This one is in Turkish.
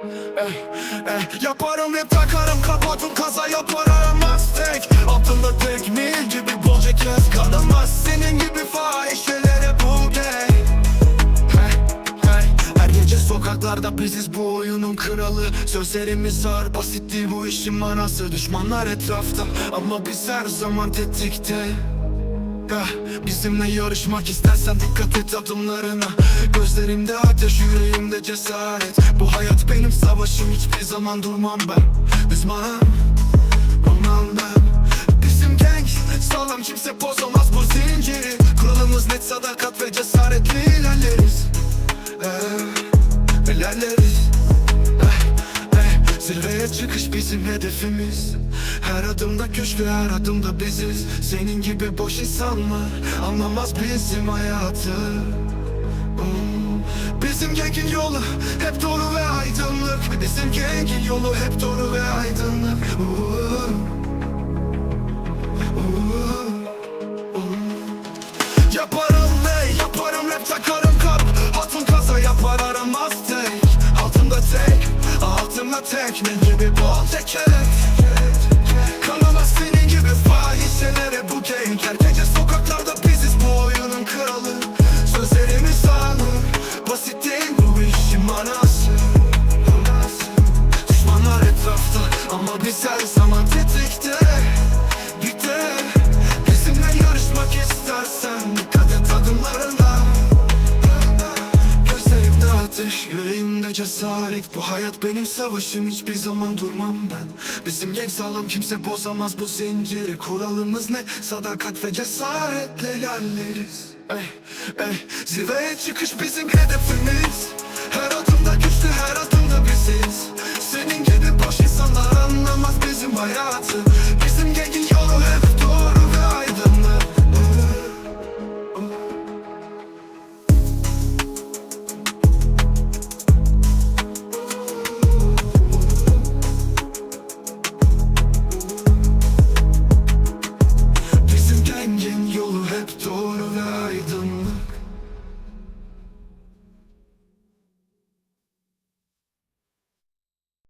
Eh, eh, yaparım hep takarım kapatım kasa yaparım Mustang Altında tek mil gibi bolca kez kalınmaz Senin gibi fahişelere bu day Hey, hey. Her gece sokaklarda biziz bu oyunun kralı. Sözlerimiz ağır basitti bu işin manası. Düşmanlar etrafta ama biz her zaman tetikte Ya, Bizimle yarışmak istersen dikkat et adımlarına. Gözlerimde ateş yüreğimde cesaret. Bu hayat benim savaşım hiçbir zaman durmam ben. Düşman olmam ben. Bizim gang sağlam kimse bozamaz bu zinciri. Kuralımız net sadakat ve cesaretle çıkış bizim hedefimiz. Her adımda güçlü her adımda biziz. Senin gibi boş insanlar Anlamaz bizim hayatı. Bizim gengin yolu hep doğru ve aydınlık. Bizim gengin yolu hep doğru ve aydınlık altımda tek Ne bol teket Cesaret. Bu hayat benim savaşım. Hiçbir zaman durmam ben. Bizim genç sağlam kimse bozamaz bu zinciri. Kuralımız ne? Sadakat ve cesaretle ilerleriz. Eh, eh. Zirveye çıkış bizim hedefimiz. Her adımda güçlü her adımda biziz. Senin gibi boş insanlar anlamaz bizim hayatı.